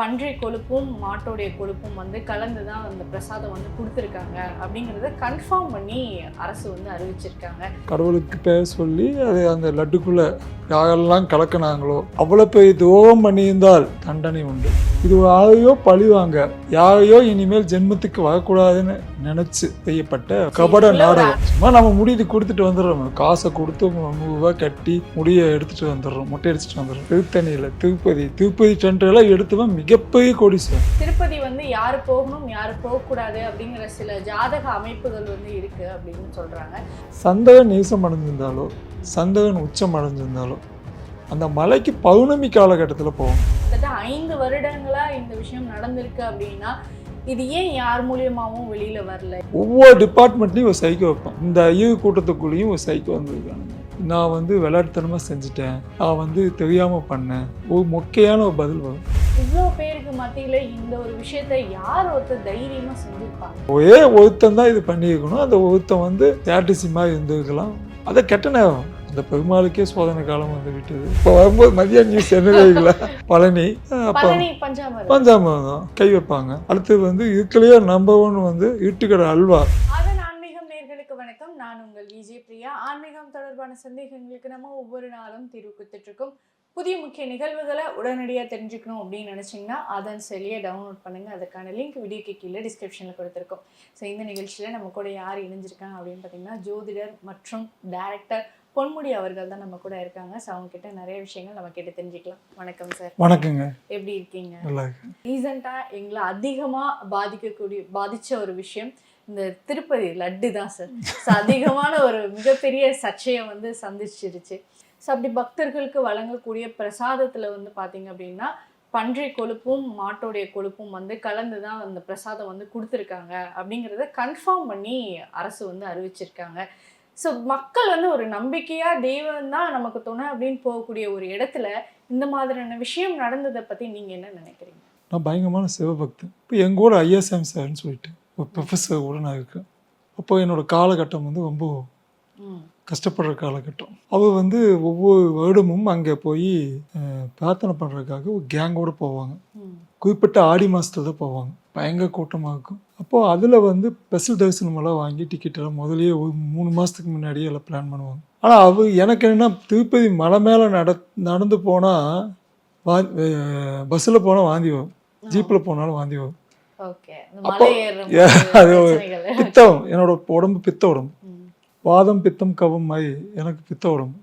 பன்றி கொழுப்பும் மாட்டோடைய கொழுப்பும் வந்து கலந்து தான் அந்த பிரசாதம் வந்து கொடுத்துருக்காங்க அப்படிங்கிறத கன்ஃபார்ம் பண்ணி அரசு வந்து அறிவிச்சிருக்காங்க. கடவுளுக்கு பேர் சொல்லி அது அந்த லட்டுக்குள்ளே யாரெல்லாம் கலக்கினாங்களோ அவ்வளோ பெரிய துரோகம் பண்ணியிருந்தால் தண்டனை உண்டு. இது யாரையோ பழிவாங்க. யாரையோ இனிமேல் ஜென்மத்துக்கு வரக்கூடாதுன்னு நினைச்சு செய்யப்பட்ட கபட நாடகம். சும்மா நம்ம முடிது கொடுத்துட்டு வந்துடுறோம். காசை கொடுத்து நூறுரூவா கட்டி முடியை எடுத்துட்டு வந்துடுறோம். முட்டை அடிச்சுட்டு வந்துடுறோம். திருத்தணியில் திருப்பதி திருப்பதி டென்ட்லாம் எடுத்துவன் மிகப்பெரிய கோடீஸ்வரன். திருப்பதி வந்து யார் போகணும் யார் போகக்கூடாது அப்படிங்கிற சில ஜாதக அமைப்புகள் வந்து இருக்கு அப்படின்னு சொல்றாங்க. சந்தகன் நீசம் அடைஞ்சிருந்தாலோ சந்தகன் உச்சம் அடைஞ்சிருந்தாலோ அந்த மலைக்கு பௌர்ணமி காலகட்டத்தில் போகும் கிட்டத்தட்ட ஐந்து வருடங்களா இந்த விஷயம் நடந்திருக்கு அப்படின்னா இது ஏன் யார் மூலியமாவும் வெளியில வரல? ஒவ்வொரு டிபார்ட்மெண்ட்லையும் ஒரு சைக்கோ வைப்பேன் இந்த ஐயோ கூட்டத்துக்குள்ளேயும் ஒரு சைக்கோ வந்திருக்கானுங்க நான் வந்து விளையாட்டுத்தனமாக செஞ்சுட்டேன். நான் வந்து தெரியாமல் பண்ணேன். ஒரு மொக்கையான ஒரு பதில் வரும். இவ்வளோ பேருக்கு மத்தியில இந்த ஒரு விஷயத்தை யார் ஒருத்தர் தைரியமா செஞ்சிருப்பாங்க ஒரே ஒருத்தன் தான் இது பண்ணியிருக்கணும். அந்த ஒருத்தன் வந்து ஸ்ட்ராட்டஜி மாதிரி இருந்திருக்கலாம். அதை கெட்ட நேரம். அந்த பெருமாளுக்கே சோதனை காலம் வந்து விட்டது. இப்போ வரும்போது மதிய நியூஸ் என்ன பழனி. பஞ்சாமிரதம். கை வைப்பாங்க. அடுத்தது வந்து இதுக்குள்ளேயே நம்பர் ஒன் வந்து இருட்டுக்கடை அல்வா. வணக்கம். நான் உங்கள் விஜய் பிரியா. ஆன்மீகம் தொடர்பான சந்தேகங்களுக்கு நம்ம ஒவ்வொரு நாளும் தீர்வு கொடுத்துட்டு இருக்கோம் புதிய முக்கிய நிகழ்வுகளை உடனடியாக தெரிஞ்சுக்கணும் அப்படின்னு நினச்சிங்கன்னா அதன் செயலியை டவுன்லோட் பண்ணுங்கள் அதுக்கான லிங்க் வீடியோக்கு கீழே டிஸ்கிரிப்ஷனில் கொடுத்துருக்கோம். ஸோ இந்த நிகழ்ச்சியில் நம்ம கூட யார் இணைஞ்சிருக்காங்க அப்படின்னு பார்த்தீங்கன்னா ஜோதிடர் மற்றும் டைரக்டர் பொன்முடி அவர்கள் தான் நம்ம கூட இருக்காங்க. ஸோ அவங்க கிட்ட நிறைய விஷயங்கள் நம்ம கேட்டு தெரிஞ்சுக்கலாம். வணக்கம் சார் வணக்கங்க. எப்படி இருக்கீங்க? நல்லா ரீசெண்டாக எங்களை அதிகமாக பாதிக்கக்கூடிய பாதித்த ஒரு விஷயம் இந்த திருப்பதி லட்டு தான் சார் ஸோ அதிகமான ஒரு மிகப்பெரிய சர்ச்சையை வந்து சந்திச்சிருச்சு. ஸோ அப்படி பக்தர்களுக்கு வழங்கக்கூடிய பிரசாதத்தில் வந்து பார்த்தீங்க அப்படின்னா பன்றி கொழுப்பும் மாட்டோடைய கொழுப்பும் வந்து கலந்து தான் அந்த பிரசாதம் வந்து கொடுத்துருக்காங்க. அப்படிங்கிறத கன்ஃபார்ம் பண்ணி அரசு வந்து அறிவிச்சிருக்காங்க. ஸோ மக்கள் வந்து ஒரு நம்பிக்கையாக தெய்வம் தான் நமக்கு துணை அப்படின்னு போகக்கூடிய ஒரு இடத்துல இந்த மாதிரியான விஷயம் நடந்ததை பற்றி நீங்கள் என்ன நினைக்கிறீங்க? நான் பயங்கரமான சிவபக்தன் இப்போ எங்கள் கூட ஐஎஸ்எம் சார்னு சொல்லிட்டு ஒரு ப்ரொஃபஸர் கூட நான் இருக்கேன். அப்போ என்னோட காலகட்டம் வந்து ரொம்ப கஷ்டப்படுற காலகட்டம். அவர் வந்து ஒவ்வொரு வருடமும் அங்கே போய் பிரார்த்தனை பண்ணுறதுக்காக ஒரு கேங்கோடு போவாங்க. குறிப்பிட்ட ஆடி மாதத்துல தான் போவாங்க. பயங்கர கூட்டமாக இருக்கும். அப்போது அதில் வந்து ஸ்பெஷல் தரிசனம் எல்லாம் வாங்கி டிக்கெட் எல்லாம் முதல்லயே ஒரு மூணு மாதத்துக்கு முன்னாடியே எல்லாம் பிளான் பண்ணுவாங்க. ஆனால் அவர் எனக்கு என்னென்னா திருப்பதி மலை மேலே நட நடந்து போனால் வா பஸ்ஸில் போனால் வாந்தி வரும். ஜீப்பில் போனாலும் வாந்தி வரும். அப்போ, அது. பித்தம். என்னோட உடம்பு பித்த உடம்பு. வாதம் பித்தம் கவம் மாதிரி எனக்கு பித்த உடம்பு.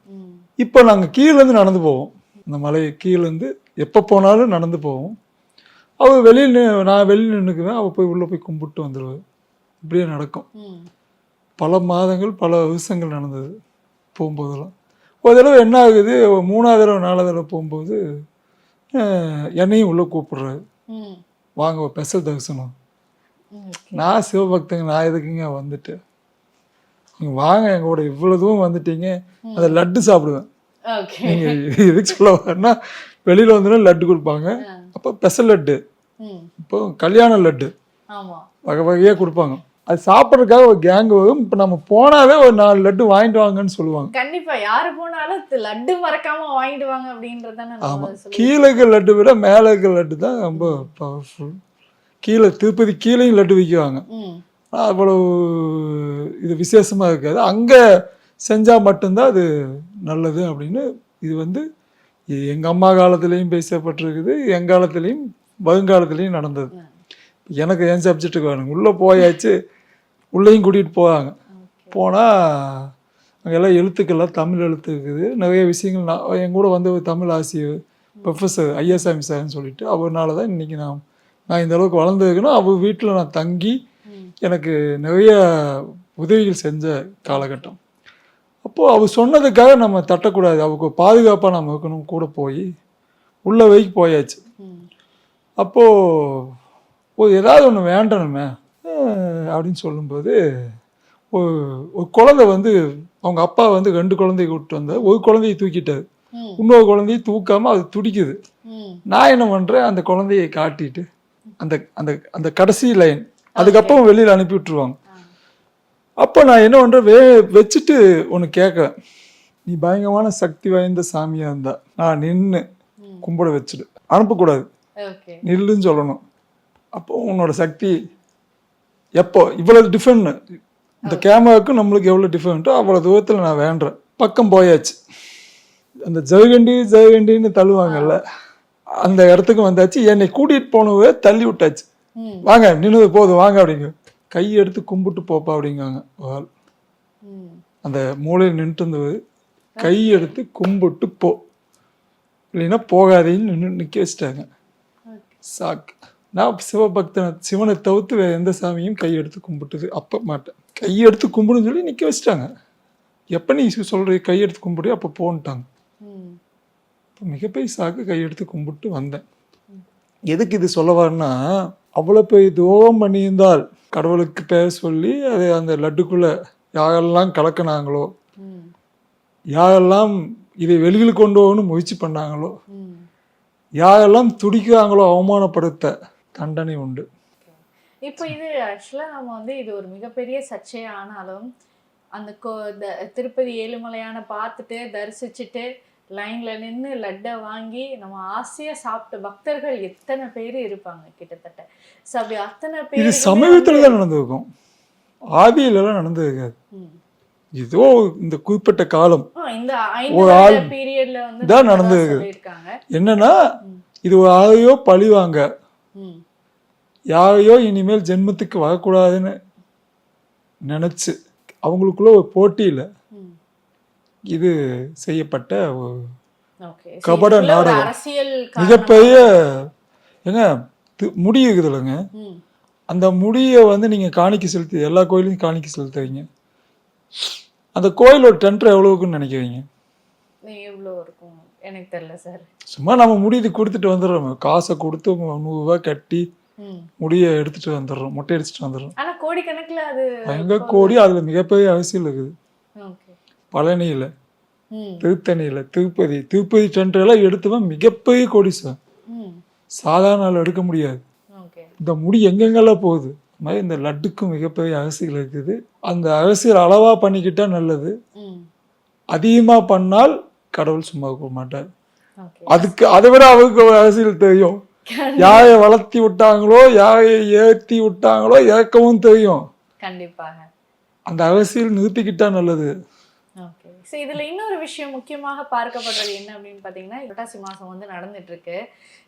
இப்போ நாங்கள் கீழேருந்து நடந்து போவோம். இந்த மலை கீழேருந்து எப்போ போனாலும் நடந்து போவோம். அவள் வெளியில் நான் வெளியில் நின்றுக்குவேன் அவள் போய் உள்ளே போய் கும்பிட்டு வந்துடுவேன் இப்படியே நடக்கும். பல மாதங்கள் பல வருஷங்கள் நடந்தது போகும்போதெல்லாம். ஒரு தடவை என்ன ஆகுது? மூணாவது தடவை நாலாவது தடவை போகும்போது என்னையும் உள்ளே கூப்பிடுறாரு. வாங்க ஸ்பெஷல் தரிசனம். நான் சிவபக்தங்க நான் எதுக்குங்க வந்துட்டு நீங்கள் வாங்க எங்க கூட இவ்வளோ தூரம் வந்துட்டீங்க. அதை லட்டு சாப்பிடுவேன். ஓகே. நீங்க எதுக்கு சொல்ல வரேன்னா வெளியில வந்து லட்டு கொடுப்பாங்க. அப்போ பெசல் லட்டு. இப்போ கல்யாண லட்டு. வகை வகையா கொடுப்பாங்க. அது சாப்பிட்றதுக்காக ஒரு கேங் வரும். இப்போ நம்ம போனாவே ஒரு நாலு லட்டு வாங்கிட்டு வாங்கன்னு சொல்லுவாங்க. கண்டிப்பா. யாரு போனாலும் லட்டு மறக்காம வாங்கிட்டு வாங்க அப்படின்றதானே ஆமா. நம்ம சொல்லி கீழே இருக்கிற லட்டு விட மேலே இருக்கிற லட்டு தான் ரொம்ப பவர்ஃபுல் கீழே திருப்பதி கீழேயும் லட்டு விற்குவாங்க அவ்வளவு இது விசேஷமா இருக்காது. அங்க செஞ்சா மட்டும்தான் அது நல்லது அப்படின்னு இது வந்து இது எங்க அம்மா காலத்துலேயும் பேசப்பட்டிருக்குது என் காலத்துலேயும் வருங்காலத்துலேயும் நடந்தது. எனக்கு என் சப்ஜெக்ட்டுக்கு வேணுங்க உள்ளே போயாச்சு உள்ளேயும் கூட்டிகிட்டு போவாங்க. போனால் அங்கெல்லாம் எழுத்துக்கள்லாம் தமிழ் எழுத்து இருக்குது. நிறைய விஷயங்கள் நான் என் கூட வந்து தமிழ் ஆசிரியர் ப்ரொஃபஸர் ஐஎஸ்ஆமி சார்னு சொல்லிட்டு அவர்னால தான் இன்றைக்கி நான் நான் இந்த அளவுக்கு வளர்ந்துருக்கேன்னா அவர் வீட்டில் நான் தங்கி எனக்கு நிறைய உதவிகள் செஞ்ச காலகட்டம். அப்போது அவர் சொன்னதுக்காக நம்ம தட்டக்கூடாது. அவருக்கு பாதுகாப்பாக நம்ம இருக்கணும் கூட போய் உள்ள வைக்கு போயாச்சு. அப்போது ஒரு ஏதாவது ஒன்று வேண்டணுமே அப்படின்னு சொல்லும்போது ஒரு குழந்தை வந்து அவங்க அப்பா வந்து ரெண்டு குழந்தைய கூப்பிட்டு வந்தார். ஒரு குழந்தைய தூக்கிட்டாரு. இன்னொரு குழந்தைய தூக்காமல் அது துடிக்குது. நான் என்ன பண்ணுறேன் அந்த குழந்தையை காட்டிட்டு அந்த அந்த அந்த கடைசி லைன் அதுக்கப்புறம் வெளியில் அனுப்பி விட்டுருவாங்க. அப்போ நான் என்ன பண்ணுறேன் வே வச்சுட்டு ஒன்று கேட்குறேன். நீ பயங்கரமான சக்தி வாய்ந்த சாமியாக இருந்தா நான் நின்று கும்பிட வச்சுடு. அனுப்பக்கூடாது. நில்லுன்னு சொல்லணும். அப்போ உன்னோட சக்தி எப்போ? இவ்வளவு டிஃபரெண்ட் இந்த கேமராவுக்கும் நம்மளுக்கு எவ்வளோ டிஃபரெண்ட்டோ அவ்வளோ தூரத்தில் நான் வேண்டுறேன். பக்கம் போயாச்சு. அந்த ஜெயகண்டி ஜெயகண்டின்னு தள்ளுவாங்கல்ல அந்த இடத்துக்கு வந்தாச்சு. என்னை கூட்டிகிட்டு போனவே தள்ளி விட்டாச்சு. வாங்க நின்னது போதும். வாங்க அப்படிங்க. கை எடுத்து கும்பிட்டு போப்பா அப்படிங்காங்க. ம் அந்த மூலையில் நின்றுட்டு இருந்தது. கை எடுத்து கும்பிட்டு போ. இல்லைன்னா போகாதேன்னு நின்று நிற்க வச்சிட்டாங்க. சாக்கு நான் சிவபக்தனை சிவனை தவிர்த்து வேற எந்த சாமியும் கை எடுத்து கும்பிட்டது அப்போ மாட்டேன். கை எடுத்து கும்பிடுன்னு சொல்லி நிற்க வச்சிட்டாங்க. எப்போ நீ சொல்ற கை எடுத்து கும்பிடு அப்போ போன்ட்டாங்க. இப்போ மிகப்பெரிய சாக்கு கை எடுத்து கும்பிட்டு வந்தேன். எதுக்கு இது சொல்ல வரேன்னா அவ்வளோ பெரிய துரோகம் பண்ணியிருந்தால் கடவுளுக்கு பேர் சொல்லி அது அந்த லட்டுக்குள்ள யாரெல்லாம் கலக்கினாங்களோ யாரெல்லாம் இதை வெளியில் கொண்டு போகணும்னு முயற்சி பண்ணாங்களோ யாரெல்லாம் துடிக்கிறாங்களோ அவமானப்படுத்த தண்டனை உண்டு. இப்போ இது ஆக்சுவலாக நம்ம வந்து இது ஒரு மிகப்பெரிய சர்ச்சையா ஆனாலும் அந்த கோ திருப்பதி ஏழுமலையான பார்த்துட்டு தரிசிச்சுட்டு லைன்ல நின்று லட்டை வாங்கி நம்ம ஆசையா சாப்பிட்ட பக்தர்கள் எத்தனை பேர் இருப்பாங்க கிட்டத்தட்ட? ஸோ அப்படி அத்தனை இது பேர் சமீபத்தில் தான் நடந்திருக்கும். ஆதியிலலாம் நடந்திருக்காது ஏதோ இந்த குறிப்பிட்ட காலம். இந்த ஒரு ஆள் பீரியட்ல வந்து தான். சொல்லியிருக்காங்க. என்னன்னா இது ஒரு யாரையோ பழிவாங்க யாரையோ இனிமேல் ஜென்மத்துக்கு வரக்கூடாதுன்னு நினச்சி அவங்களுக்குள்ள ஒரு போட்டியில் இது செய்யப்பட்ட ஒரு கபட நாடகம். மிகப்பெரிய ஏங்க முடி இருக்குதுல்லங்க. ம். அந்த முடியை வந்து நீங்கள் காணிக்கை செலுத்தி எல்லா கோயிலையும் காணிக்கை செலுத்துவீங்க. அந்த கோயிலோட டென்டர் எவ்வளவுக்குன்னு நினைக்கிறீங்க? எவ்வளோ இருக்கும்? எனக்கு தெரியல சார். சும்மா நம்ம முடிது கொடுத்துட்டு வந்துடுறோம். காசை கொடுத்து நூறுரூவா கட்டி முடியை எடுத்துட்டு வந்துடுறோம். மொட்டை அடிச்சுட்டு வந்துடுறோம். ஆனா கோடிக்கணக்குல அது எங்க கோடி அதுல மிகப்பெரிய அரசியல் இருக்குது. ஓகே. பழனியில திருத்தணியில திருப்பதி திருப்பதி டென்டர் எல்லாம் எடுத்தவன் மிகப்பெரிய கோடீஸ்வரன். சாதாரண ஆள் எடுக்க முடியாது. இந்த முடி எங்கெங்கெல்லாம் போகுது? மாதிரி இந்த லட்டுக்கும் மிகப்பெரிய அரசியல் இருக்குது. அந்த அரசியல் அளவா பண்ணிக்கிட்டா நல்லது. அதிகமா பண்ணால் கடவுள் சும்மா இருக்க மாட்டார். அதுக்கு அதை விட அவருக்கு ஒரு அரசியல் தெரியும். யாரை வளர்த்தி விட்டாங்களோ யாரை ஏற்றி விட்டாங்களோ இறக்கவும் தெரியும். கண்டிப்பாக. அந்த அரசியல் நிறுத்திக்கிட்டா நல்லது. ஸோ இதுல இன்னொரு விஷயம் முக்கியமாக பார்க்கப்படுறது என்ன அப்படின்னு பார்த்தீங்கன்னா புரட்டாசி மாசம் வந்து நடந்துட்டு இருக்கு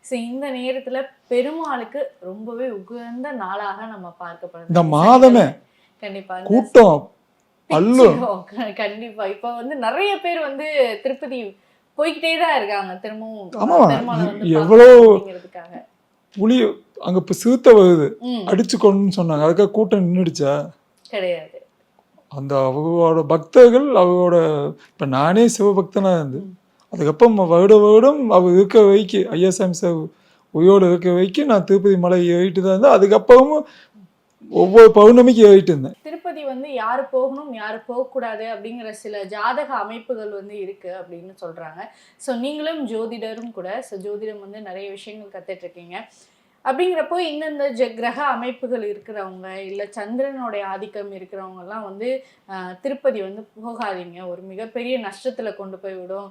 ஸோ இந்த நேரத்துல பெருமாளுக்கு ரொம்பவே உகந்த நாளாக நம்ம பார்க்கப்படுது. இந்த மாதமே கண்டிப்பா. இந்த கூட்டம் கண்டிப்பா. இப்ப வந்து நிறைய பேர் வந்து திருப்பதி போய்கிட்டே தான் இருக்காங்க. திரும்பவும் ஆமா, பெருமாளை வந்து எ- பார்க்கணும் எவ்வளவு- அப்படிங்கிறதுக்காக. புலி அங்க இப்ப சிறுத்தை வருது. அடிச்சு கொண்டுன்னு சொன்னாங்க. அதுக்காக கூட்டம் நின்றுடுச்சா கிடையாது. அந்த அவங்களோட பக்தர்கள் அவரோட இப்போ நானே சிவபக்தனாக இருந்து அதுக்கப்புறம் வருட வருடம் அவள் இருக்க வைக்க ஐயாசாமி சார் உயிரோடு இருக்க வைக்க நான் திருப்பதி மலை ஏறிட்டு தான் இருந்தேன். அதுக்கப்புறமும் ஒவ்வொரு பௌர்ணமிக்கு ஏறிட்டு இருந்தேன். திருப்பதி வந்து யார் போகணும் யார் போகக்கூடாது அப்படிங்கிற சில ஜாதக அமைப்புகள் வந்து இருக்கு அப்படின்னு சொல்றாங்க. ஸோ நீங்களும் ஜோதிடரும் கூட ஸோ ஜோதிடம் வந்து நிறைய விஷயங்கள் கத்துட்டு இருக்கீங்க. அப்படிங்கிறப்போ இந்தந்த ஜ கிரக அமைப்புகள் இருக்கிறவங்க இல்லை சந்திரனுடைய ஆதிக்கம் இருக்கிறவங்க எல்லாம் வந்து திருப்பதி வந்து போகாதீங்க. ஒரு மிகப்பெரிய நஷ்டத்துல கொண்டு போய் விடும்.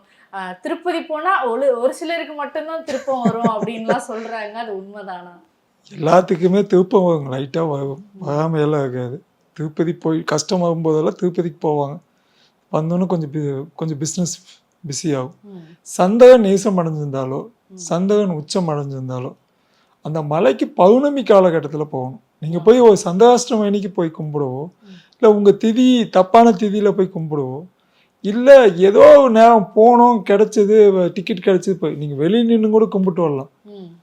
திருப்பதி போனா ஒரு ஒரு சிலருக்கு மட்டும்தான் திருப்பம் வரும் அப்படின்லாம் சொல்றாங்க. அது உண்மைதானா? எல்லாத்துக்குமே திருப்பம் வரும். லைட்டாக வரும் வராம எல்லாம் இருக்காது. திருப்பதி போய் கஷ்டம் வரும்போதெல்லாம் திருப்பதிக்கு போவாங்க. வந்தோன்னே கொஞ்சம் கொஞ்சம் பிஸ்னஸ் பிஸி ஆகும். ம். சந்தகன் நேசம் அடைஞ்சிருந்தாலோ சந்தகன் உச்சம் அடைஞ்சிருந்தாலோ அந்த மலைக்கு பௌர்ணமி காலகட்டத்தில் போகணும். நீங்கள் போய் ஒரு சந்திராஷ்டம அன்னைக்கு போய் கும்பிடுவோ இல்லை உங்கள் திதி தப்பான திதியில் போய் கும்பிடுவோ இல்லை ஏதோ நேரம் போனோம் கிடைச்சது டிக்கெட் கிடைச்சது போய் நீங்கள் வெளியே நின்று கூட கும்பிட்டு வரலாம்.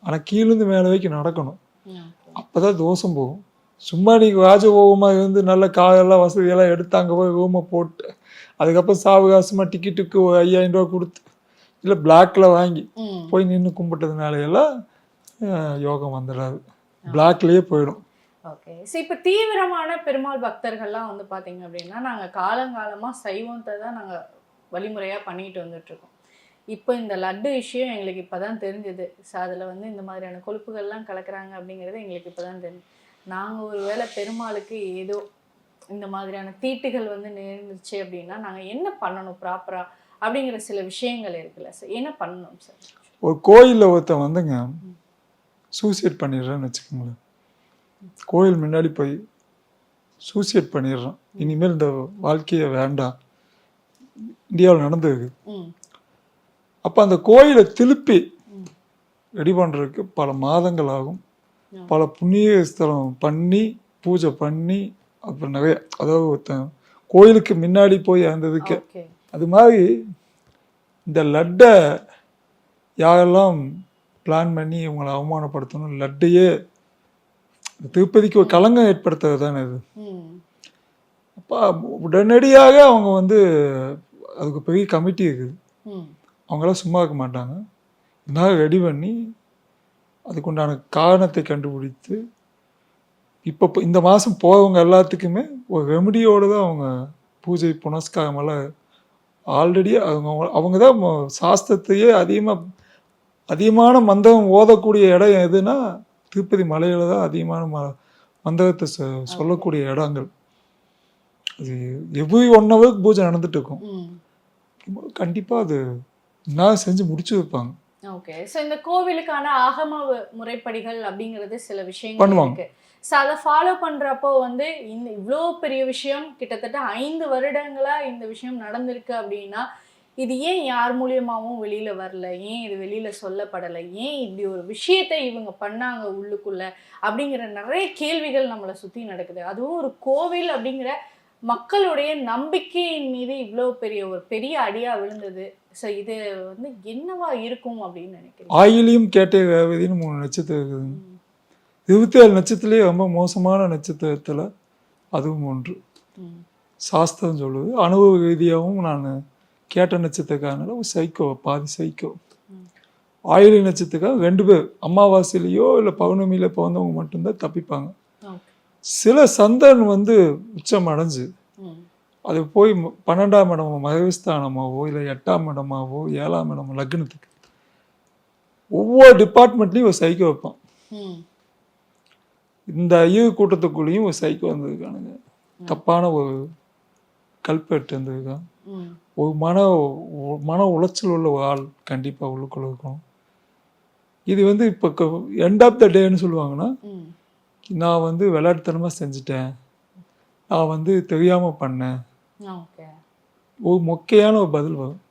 ஆனால் கீழேருந்து மேலே வரைக்கும் நடக்கணும். ம். அப்பதான் தோஷம் போகும். சும்மா நீங்க ராஜபோகமா இருந்து நல்ல காரெல்லாம் வசதியெல்லாம் எடுத்து அங்கே போய் ரூமை போட்டு அதுக்கப்புறம் சாவகாசமா டிக்கெட்டுக்கு ஒரு ஐயாயிரம் ரூபா கொடுத்து இல்லை பிளாக்ல வாங்கி போய் நின்று கும்பிட்டதுனால எல்லாம் யோகம் வந்துடாது. பிளாக்லயே போயிடும். ஓகே. ஸோ இப்போ தீவிரமான பெருமாள் பக்தர்கள்லாம் வந்து பார்த்தீங்க அப்படின்னா நாங்கள் காலங்காலமாக சைவத்தை தான் நாங்கள் வழிமுறையாக பண்ணிட்டு வந்துட்டு இருக்கோம் இப்போ இந்த லட்டு விஷயம் எங்களுக்கு இப்பதான் தெரிஞ்சது. ஸோ அதில் வந்து இந்த மாதிரியான கொழுப்புகள்லாம் கலக்குறாங்க அப்படிங்கிறது எங்களுக்கு இப்பதான் தெரிஞ்சு நாங்கள் ஒருவேளை பெருமாளுக்கு ஏதோ இந்த மாதிரியான தீட்டுகள் வந்து நேர்ந்துச்சு அப்படின்னா நாங்கள் என்ன பண்ணணும் ப்ராப்பராக அப்படிங்கிற சில விஷயங்கள் இருக்குல்ல சார் என்ன பண்ணணும் சார்? ஒரு கோயிலில் ஒருத்தன் வந்துங்க சூசைட் பண்ணிடுறேன்னு வச்சுக்கோங்களேன். கோயில் முன்னாடி போய் சூசைட் பண்ணிடுறான் இனிமேல் இந்த வாழ்க்கையை வேண்டாம். இந்தியாவில் நடந்திருக்கு அப்போ அந்த கோயிலை திருப்பி ரெடி பண்ணுறதுக்கு பல மாதங்கள் ஆகும். பல புண்ணிய ஸ்தலம் பண்ணி பூஜை பண்ணி அப்புறம் நிறைய அதாவது ஒருத்தன் கோயிலுக்கு முன்னாடி போய் இறந்ததுக்கு அது மாதிரி இந்த லட்டை யாரெல்லாம் பிளான் பண்ணி இவங்களை அவமானப்படுத்தணும். லட்டையே திருப்பதிக்கு ஒரு களங்கம் ஏற்படுத்துறது தானே இது. அப்போ உடனடியாக அவங்க வந்து அதுக்கு பெரிய கமிட்டி இருக்குது. அவங்களாம் சும்மா இருக்க மாட்டாங்க. இருந்தாலும் ரெடி பண்ணி அதுக்குண்டான காரணத்தை கண்டுபிடித்து இப்போ இந்த மாதம் போகிறவங்க எல்லாத்துக்குமே ஒரு ரெமடியோடு தான் அவங்க பூஜை புனஸ்காரம் எல்லாம் ஆல்ரெடி அவங்க அவங்க தான் சாஸ்திரத்தையே அதிகமாக அதிகமான மந்திரம் ஓதக்கூடிய இடம் எதுனா திருப்பதி மலையில தான் அதிகமான ம மந்திரத்தை சொ சொல்லக்கூடிய இடங்கள். அது எவ்ரி ஒன் ஹவருக்கு பூஜை நடந்துட்டு இருக்கும். கண்டிப்பாக அது நான் செஞ்சு முடிச்சு வைப்பாங்க. ஓகே. ஸோ இந்த கோவிலுக்கான ஆகம முறைப்படிகள் அப்படிங்கிறது சில விஷயங்கள் பண்ணுவாங்க. இருக்கு. ஸோ அதை ஃபாலோ பண்றப்போ வந்து இந்த இவ்வளோ பெரிய விஷயம் கிட்டத்தட்ட ஐந்து வருடங்களா இந்த விஷயம் நடந்திருக்கு அப்படின்னா இது ஏன் யார் மூலியமாவும் வெளியில வரல? ஏன் இது வெளியில சொல்லப்படலை? ஏன் இப்படி ஒரு விஷயத்தை இவங்க பண்ணாங்க உள்ளுக்குள்ள? அப்படிங்கிற நிறைய கேள்விகள் நம்மளை சுத்தி நடக்குது. அதுவும் ஒரு கோவில் அப்படிங்கிற மக்களுடைய நம்பிக்கையின் மீது இவ்வளோ பெரிய ஒரு பெரிய அடியா விழுந்தது. ஸோ இது வந்து என்னவா இருக்கும் அப்படின்னு நினைக்கிறேன் ஆயிலையும் கேட்டே ரேவதின்னு மூணு நட்சத்திரம் இருக்குதுங்க இருபத்தேழு நட்சத்திரத்திலே ரொம்ப மோசமான நட்சத்திரத்தில் அதுவும் ஒன்று. சாஸ்திரம் சொல்லுது. அனுபவ ரீதியாகவும் நான் கேட்ட நட்சத்திரக்காரனால ஒரு சைக்கோ பாதி சைக்கோ. ஆயிலை நட்சத்திரக்கார ரெண்டு பேர் அமாவாசையிலையோ இல்லை பௌர்ணமியில பிறந்தவங்க மட்டும்தான் தப்பிப்பாங்க. சில சந்தன் வந்து உச்சம் அடைஞ்சு அது போய் பன்னெண்டாம் இடமோ மகவிஸ்தானமாவோ இல்லை எட்டாம் இடமாவோ ஏழாம் இடமோ லக்னத்துக்கு. ஒவ்வொரு டிபார்ட்மெண்ட்லேயும் ஒரு சைக்கோ வைப்பான். இந்த ஐயோ கூட்டத்துக்குள்ளேயும் ஒரு சைக்கோ வந்திருக்கானுங்க. தப்பான ஒரு கல்பெட் இருந்திருக்கான் ஒரு மன மன உளைச்சல் உள்ள ஒரு ஆள் கண்டிப்பாக உள்ளுக்குள்ள இருக்கணும். இது வந்து இப்போ எண்ட் ஆஃப் த டேன்னு சொல்லுவாங்கன்னா நான் வந்து விளையாட்டுத்தனமாக செஞ்சுட்டேன். நான் வந்து தெரியாமல் பண்ணேன். ஒரு மொக்கையான ஒரு பதில் வரும்.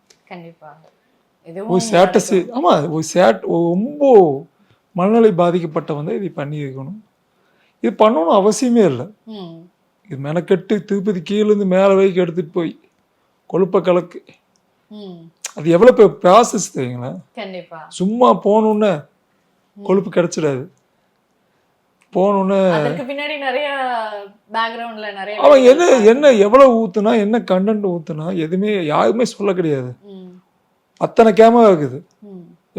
ஒரு சேட்டஸு ஆமாம் ஒரு சேட் ரொம்ப மனநிலை பாதிக்கப்பட்டவன் தான் இதை பண்ணியிருக்கணும். இது பண்ணணும் அவசியமே இல்லை. இது மெனக்கெட்டு திருப்பதி கீழேருந்து மேலே வரைக்கும் எடுத்துகிட்டு போய் கொழுப்ப கலக்கு. அது எவ்வளோ ப்ராசஸ் தெரியுங்களா? கண்டிப்பா. சும்மா போகணுன்னு கொழுப்பு கிடைச்சிடாது. போகணுன்னு பின்னாடி நிறைய பேக்ரவுண்ட்ல நிறைய அவன் என்ன என்ன எவ்வளோ ஊற்றுனா என்ன கண்டென்ட் ஊற்றுனா எதுவுமே யாருமே சொல்ல கிடையாது. அத்தனை கேமரா இருக்குது.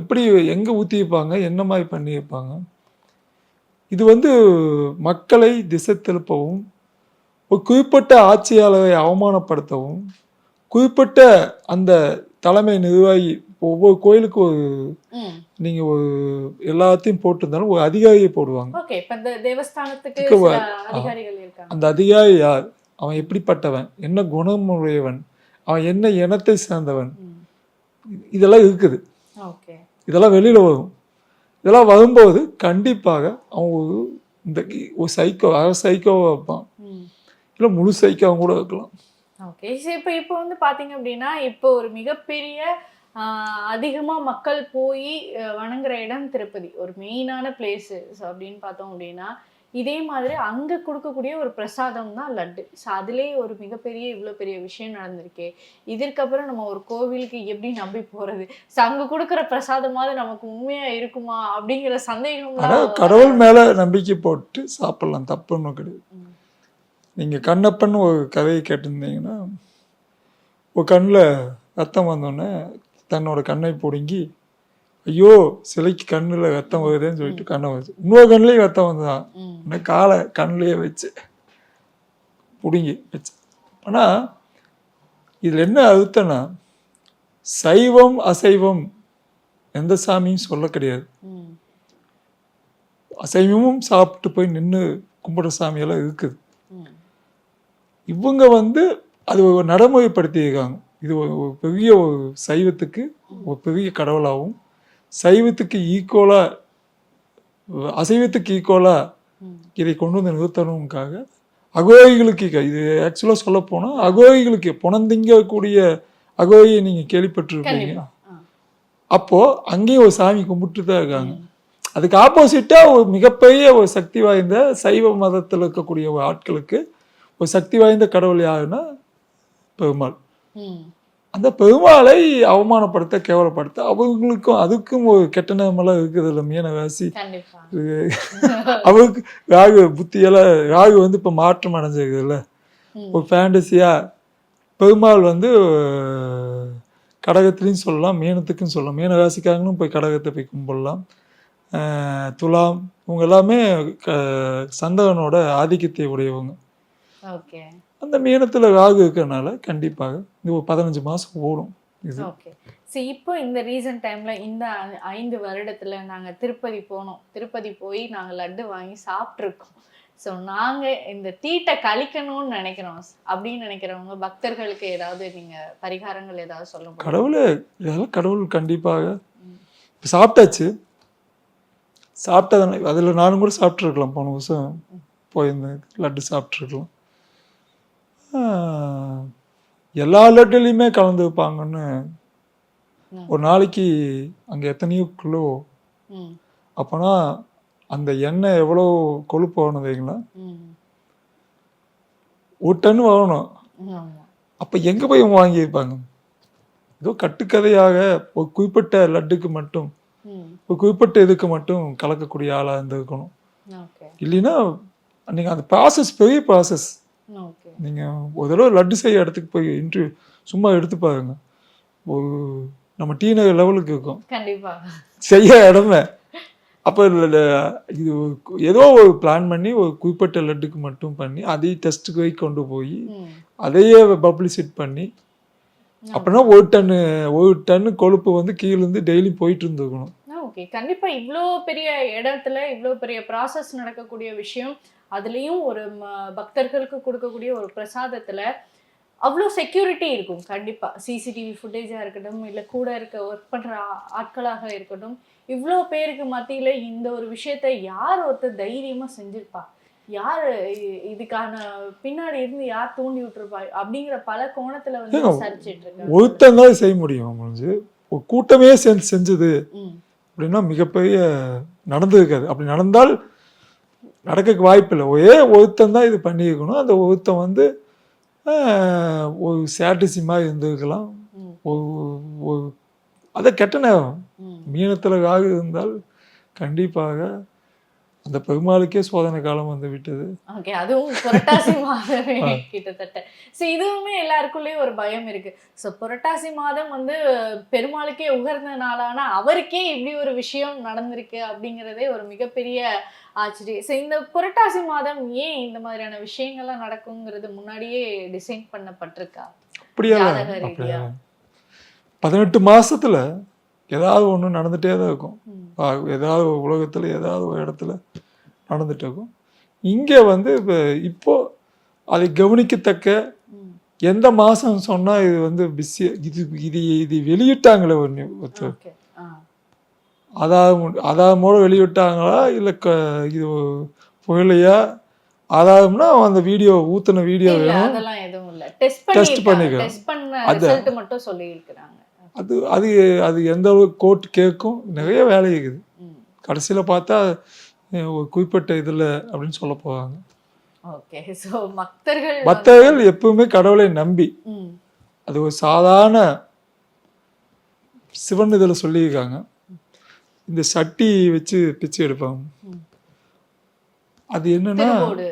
எப்படி எங்கே ஊற்றி வைப்பாங்க என்ன மாதிரி பண்ணி வைப்பாங்க? இது வந்து மக்களை திசை திருப்பவும் ஒரு குறிப்பிட்ட ஆட்சியாளரை அவமானப்படுத்தவும் குறிப்பிட்ட அந்த தலைமை நிர்வாகி ஒவ்வொரு கோயிலுக்கு ஒரு ம். நீங்கள் ஒரு எல்லாத்தையும் போட்டிருந்தாலும் ஒரு அதிகாரியை போடுவாங்க. அந்த அதிகாரி யார்? அவன் எப்படிப்பட்டவன்? என்ன குணமுடையவன்? அவன் என்ன இனத்தை சேர்ந்தவன்? இதெல்லாம் இருக்குது. இதெல்லாம் வெளியில் வரும். இதெல்லாம் வரும்போது கண்டிப்பாக அவன் ஒரு இந்த ஒரு சைக்கோ அரை சைக்கோவாக வைப்பான் ம். இல்லை முழு சைக்கோவும் கூட வைக்கலாம் ஓகே இப்போ இப்போ வந்து பாத்தீங்க அப்படின்னா இப்போ ஒரு மிகப்பெரிய ஆஹ், அதிகமா மக்கள் போய் வணங்குற இடம் திருப்பதி. ஒரு மெயினான பிளேஸு அப்படின்னு பார்த்தோம் அப்படின்னா இதே மாதிரி அங்க கொடுக்கக்கூடிய ஒரு பிரசாதம் தான் லட்டு. ஸோ அதுலேயே ஒரு மிகப்பெரிய இவ்வளோ பெரிய விஷயம் நடந்திருக்கே. இதற்கப்புறம் நம்ம ஒரு கோவிலுக்கு எப்படி நம்பி போறது? ஸோ அங்க கொடுக்குற பிரசாதமாவது நமக்கு உண்மையா இருக்குமா? அப்படிங்கிற சந்தேகம் கடவுள் மேலே நம்பிக்கை போட்டு சாப்பிடலாம். தப்புன்னு கிடையாது. நீங்கள் கண்ணப்பன் ஒரு கதையை கேட்டிருந்தீங்கன்னா ஒரு கண்ணில் ரத்தம் வந்தோடனே தன்னோட கண்ணை பிடுங்கி ஐயோ சிலைக்கு கண்ணில் ரத்தம் வருதுன்னு சொல்லிட்டு கண்ணை வச்சு இன்னொரு கண்ணிலையும் ரத்தம் வந்துதான் ம். உடனே காலை கண்ணிலேயே வச்சு பிடுங்கி வச்சு. ஆனால் இதில் என்ன அழுத்தம்னா சைவம் அசைவம் எந்த சாமியும் சொல்ல கிடையாது. அசைவமும் சாப்பிட்டு போய் நின்று கும்பிட்ற சாமியெல்லாம் இருக்குது. இவங்க வந்து அது நடைமுறைப்படுத்தியிருக்காங்க. இது ஒரு பெரிய ஒரு சைவத்துக்கு ஒரு பெரிய கடவுளாகவும் சைவத்துக்கு ஈக்குவலாக அசைவத்துக்கு ஈக்குவலாக இதை கொண்டு வந்து நிறுத்தணுக்காக அகோயிகளுக்கு க- இது ஆக்சுவலாக சொல்ல போனால் அகோயிகளுக்கு புனந்திங்கக்கூடிய அகோயை நீங்கள் கேள்விப்பட்டிருப்பீங்க. கண்டிப்பா. ஆ. அப்போ அங்கேயும் ஒரு சாமி கும்பிட்டு தான் இருக்காங்க. அதுக்கு ஆப்போசிட்டா ஒரு மிகப்பெரிய ஒரு சக்தி வாய்ந்த சைவ மதத்தில் இருக்கக்கூடிய ஒரு ஆட்களுக்கு ஒரு சக்தி வாய்ந்த கடவுள் யாருன்னா பெருமாள். அந்த பெருமாளை அவமானப்படுத்த கேவலப்படுத்த அவங்களுக்கும் அதுக்கும் ஒரு கெட்ட நேரமெல்லாம் இருக்குது இல்லை மீனவாசி அவருக்கு ராகு புத்தியெல்லாம் ராகு வந்து இப்போ மாற்றம் அடைஞ்சிருக்குதுல்ல. ஒரு ஃபேண்டசியா பெருமாள் வந்து கடகத்துலையும் சொல்லலாம் மீனத்துக்கும் சொல்லலாம். மீன ராசிக்காரங்களும் போய் கடகத்தை போய் கும்பிடலாம். துலாம் இவங்க எல்லாமே க- சந்திரனோட ஆதிக்கத்தை உடையவங்க. அந்த மீனத்தில் ராகு இருக்கிறனால கண்டிப்பாக இது ஒரு பதினஞ்சு மாதம் ஓடும் இது. ஓகே. சரி இப்போ இந்த ரீசன்ட் டைம்ல இந்த ஐந்து வருடத்துல நாங்க திருப்பதி போனோம். திருப்பதி போய் நாங்க லட்டு வாங்கி சாப்பிட்ருக்கோம் ஸோ நாங்க இந்த தீட்டை கழிக்கணும்னு நினைக்கிறோம். அப்படின்னு நினைக்கிறவங்க பக்தர்களுக்கு ஏதாவது நீங்க பரிகாரங்கள் ஏதாவது சொல்ல கடவுளே இதெல்லாம் கடவுள் கண்டிப்பாக. இப்போ சாப்பிட்டாச்சு. சாப்பிட்டதானே அதில் நானும் கூட சாப்பிட்ருக்கலாம் போன வருஷம் போயிருந்தேன். லட்டு சாப்பிட்ருக்கலாம் எல்லா லட்டுலேயுமே கலந்து வைப்பாங்கன்னு ம். ஒரு நாளைக்கு அங்கே எத்தனையோ கிலோ அப்போனா அந்த எண்ணெய் எவ்வளோ கொழுப்பு ஆகணும் வைங்களா? ஒரு டன் ஆமா. அப்போ எங்கே போய் இவங்க வாங்கி வைப்பாங்க ஏதோ கட்டுக்கதையாக ஒரு குறிப்பிட்ட லட்டுக்கு மட்டும் ஒரு குறிப்பிட்ட இதுக்கு மட்டும் கலக்கக்கூடிய ஆளாக இருந்திருக்கணும். இல்லைன்னா நீங்கள் அந்த ப்ராசஸ் பெரிய ப்ராசஸ் நீங்கள் ஒரு தடவை லட்டு செய்ய இடத்துக்கு போய் இன்டர்வியூ சும்மா எடுத்து பாருங்க. ஒரு நம்ம டீ நகர் லெவலுக்கு இருக்கும். செய்ய இடமே. அப்போ இது ஏதோ ஒரு பிளான் பண்ணி ஒரு குறிப்பிட்ட லட்டுக்கு மட்டும் பண்ணி அதையும் டெஸ்ட்டுக்கு போய் கொண்டு போய் அதையே பப்ளிசிட் பண்ணி அப்படின்னா ஒரு டன்னு ஒரு டன்னு கொழுப்பு வந்து கீழேருந்து டெய்லி போயிட்டு இருந்துக்கணும் ஓகே கண்டிப்பா இவ்வளோ பெரிய இடத்துல இவ்வளோ பெரிய ப்ராசஸ் நடக்கக்கூடிய விஷயம் அதுலேயும் ஒரு பக்தர்களுக்கு கொடுக்கக்கூடிய ஒரு பிரசாதத்துல அவ்வளோ செக்யூரிட்டி இருக்கும். கண்டிப்பா. சிசிடிவி ஃபுட்டேஜாக இருக்கட்டும் இல்லை கூட இருக்க ஒர்க் பண்ற ஆ- ஆட்களாக இருக்கட்டும் இவ்வளோ பேருக்கு மத்தியில இந்த ஒரு விஷயத்தை யார் ஒருத்தர் தைரியமா செஞ்சிருப்பா? யார் இதுக்கான பின்னாடி இருந்து யார் தூண்டி விட்டுருப்பா? அப்படிங்கிற பல கோணத்துல வந்து விசாரிச்சிட்டு இருக்காங்க. ஒருத்தன் தான் செய்ய முடியும் முடிஞ்சு ஒரு கூட்டமே சேர்ந்து செஞ்சது அப்படின்னா மிகப்பெரிய நடந்திருக்காது. அப்படி நடந்தால் நடக்க வாய்ப்பில்லை. ஒரே ஒருத்தன் தான் இது பண்ணியிருக்கணும். அந்த ஒருத்தன் வந்து ஒரு சேட்டிசி மாதிரி இருந்திருக்கலாம். ஒரு ஒரு அதை கெட்ட நேரம். மீனத்தில் ராகு இருந்தால் கண்டிப்பாக அந்த பெருமாளுக்கே சோதனை காலம் வந்து விட்டது. ஓகே அதுவும் புரட்டாசி மாதமே கிட்டத்தட்ட. ஸோ இதுவுமே எல்லாருக்குள்ளேயும் ஒரு பயம் இருக்கு. ஸோ புரட்டாசி மாதம் வந்து பெருமாளுக்கே உகர்ந்த நாளானா அவருக்கே இப்படி ஒரு விஷயம் நடந்திருக்கு அப்படிங்கிறதே ஒரு மிகப்பெரிய ஆச்சரியம். ஸோ இந்த புரட்டாசி மாதம் ஏன் இந்த மாதிரியான விஷயங்கள்லாம் நடக்குங்கிறது முன்னாடியே டிசைன் பண்ணப்பட்டிருக்கா? அப்படியெல்லாம் பதினெட்டு மாசத்துல ஏதாவது ஒண்ணு நடந்துட்டே தான் இருக்கும். ஏதாவது உலகத்துல ஏதாவது ஒரு இடத்துல நடந்துட்டு இருக்கும். இங்க வந்து இப்ப இப்போ அதை கவனிக்கத்தக்க. எந்த மாசம் சொன்னா இது வந்து பிஸி இது இது இது வெளியிட்டாங்களே ஒன்று ஒருத்தர். ஆதாரம் ஆதாரம் மூலம் வெளியிட்டாங்களா இல்லை க இது புயலையா ஆதாரம்னா அந்த வீடியோ ஊத்துன வீடியோ வேணும். அதெல்லாம் எதுவும் இல்ல. டெஸ்ட் Test பண்ணி பண்ணிருக்காங்க. டெஸ்ட் பண்ண அது- ரிசல்ட் மட்டும் சொல்லி இருக்கிறாங்க அது அது அது எந்த அளவுக்கு கோர்ட் கேட்கும் நிறைய வேலை இருக்குது. கடைசியில் பார்த்தா ஒரு குறிப்பிட்ட இதில் அப்படின்னு சொல்ல போவாங்க. பக்தர்கள் எப்பவுமே கடவுளை நம்பி. அது ஒரு சாதாரண சிவன் இதில் சொல்லியிருக்காங்க. இந்த சட்டி வச்சு பிச்சை எடுப்பாங்க. அது என்னன்னா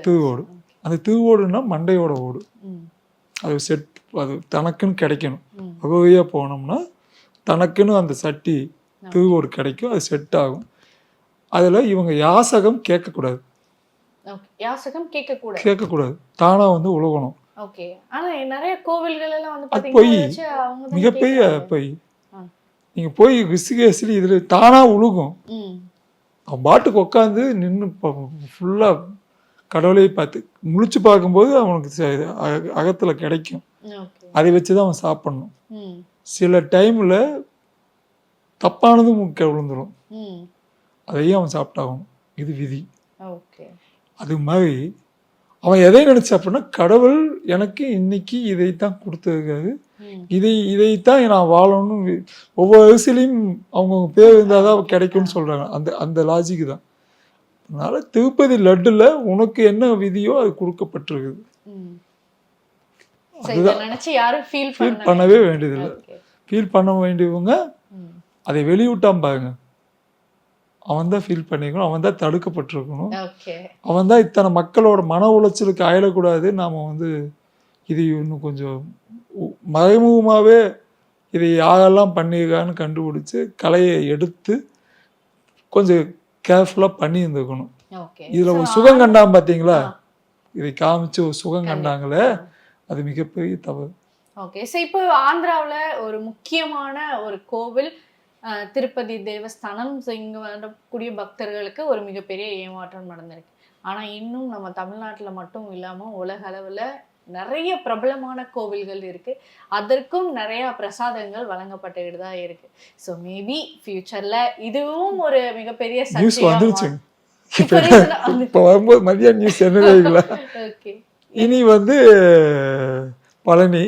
திருவோடு. அந்த திருவோடுன்னா மண்டையோட ஓடு. அது செட் அது தனக்குன்னு கிடைக்கணும். அகவையாக போனோம்னா தனக்குன்னு அந்த சட்டி திருவோடு கிடைக்கும் அது செட் ஆகும். அதில் இவங்க யாசகம் கேட்கக்கூடாது. யாசகம் கேட்க கூட கேட்கக்கூடாது. தானாக வந்து உழுகணும். ஓகே. ஆனா நிறைய கோவில்கள் எல்லாம் வந்து அது பாத்தீங்கன்னா பொய். மிகப்பெரிய. பொய். நீங்க போய் ரிஷிகேசில் இதுல தானா உழுகும். அவன் பாட்டுக்கு உட்காந்து நின்று ஃபுல்லா கடவுளை பார்த்து முழிச்சு பார்க்கும்போது அவனுக்கு அகத்துல கிடைக்கும். அதை வச்சு தான் அவன் சாப்பிடணும். சில டைம்ல தப்பானதும் விழுந்துடும் அதையும் அவன் சாப்பிட்டாகணும். இது விதி. அது மாதிரி அவன் எதை நினைச்சா அப்படின்னா கடவுள் எனக்கு இன்னைக்கு இதைத்தான் கொடுத்துருக்காரு. ம். இதை இதைத்தான் நான் வாழணும்னு ஒவ்வொரு அரிசிலையும் அவங்கவுங்க பேர் இருந்தால் தான் கிடைக்கும்னு சொல்றாங்க. அந்த அந்த லாஜிக் தான். அதனால திருப்பதி லட்டுல உனக்கு என்ன விதியோ அது கொடுக்கப்பட்டிருக்குது. யாரும் ஃபீல் ஃபீல் பண்ண பண்ணவே வேண்டியதில்லை. ஃபீல் பண்ண வேண்டியவங்க அதை வெளிவிட்டான் பாருங்க. அவன் தான் ஃபீல் பண்ணிக்கணும். அவன் தான் தடுக்கப்பட்டிருக்கணும். அவன் தான் இத்தனை மக்களோட மன உளைச்சலுக்கு ஆயிடக்கூடாது நாம் வந்து இது இன்னும் கொஞ்சம் மறைமுகமாகவே இதை யாரெல்லாம் பண்ணியிருக்கான்னு கண்டுபிடிச்சு கலையை எடுத்து கொஞ்சம் கேர்ஃபுல்லாக பண்ணி இருந்துக்கணும் இதில் ஒரு சுகம் கண்டான் பார்த்தீங்களா. இதை காமிச்சு ஒரு சுகம் கண்டாங்களே அது மிகப்பெரிய தவறு. ஓகே ஸோ இப்போ ஆந்திராவுல ஒரு முக்கியமான ஒரு கோவில் திருப்பதி தேவஸ்தானம் ஸோ இங்கே வரக்கூடிய பக்தர்களுக்கு ஒரு மிகப்பெரிய ஏமாற்றம் நடந்திருக்கு. ஆனா இன்னும் நம்ம தமிழ்நாட்டுல மட்டும் இல்லாம உலக அளவுல நிறைய பிரபலமான கோவில்கள் இருக்கு. அதற்கும் நிறைய பிரசாதங்கள் வழங்கப்பட்டுக்கிட்டு தான் இருக்கு. ஸோ மேபி ஃபியூச்சர்ல இதுவும் ஒரு மிகப்பெரிய இப்போ வரும்போது மதியம் நியூஸ் ஓகே இனி வந்து பழனி.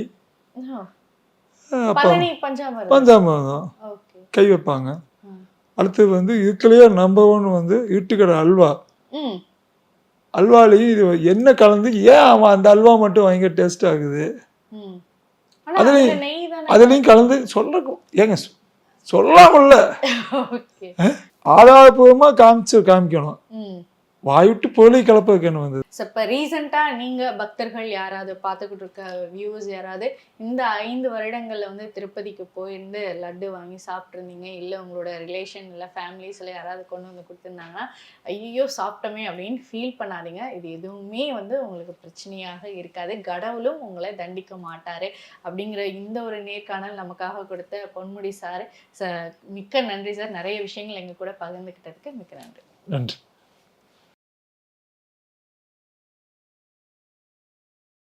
பஞ்சாமிர்தம். கை வைப்பாங்க. ம். அடுத்தது வந்து இதுக்குள்ளேயே நம்பர் ஒன் வந்து இருட்டுக்கடை அல்வா. அல்வாலையும் இது என்ன கலந்து ஏன் அவன் அந்த அல்வா மட்டும் பயங்கர டேஸ்ட் ஆகுது? அதுலயும் அதுலேயும் கலந்து சொல்ல ஏங்க சொல்லாமல்ல. ஆதாரபூர்வமா காமிச்சு காமிக்கணும். வாய்விட்டு போலி கலப்பதுக்கு வந்தது? ஸோ இப்போ ரீசெண்டாக நீங்கள் பக்தர்கள் யாராவது பார்த்துக்கிட்டு இருக்க வியூவர்ஸ் யாராவது இந்த ஐந்து வருடங்களில் வந்து திருப்பதிக்கு போயிருந்து லட்டு வாங்கி சாப்பிட்ருந்தீங்க இல்லை உங்களோட ரிலேஷன் இல்லை ஃபேமிலிஸில் யாராவது கொண்டு வந்து கொடுத்துருந்தாங்கன்னா ஐயோ சாப்பிட்டோமே அப்படின்னு ஃபீல் பண்ணாதீங்க. இது எதுவுமே வந்து உங்களுக்கு பிரச்சனையாக இருக்காது. கடவுளும் உங்களை தண்டிக்க மாட்டார். அப்படிங்கிற இந்த ஒரு நேர்காணல் நமக்காக கொடுத்த பொன்முடி சார். ச மிக்க நன்றி சார். நிறைய விஷயங்கள் எங்கள் கூட பகிர்ந்துக்கிட்டதுக்கு மிக்க நன்றி. நன்றி.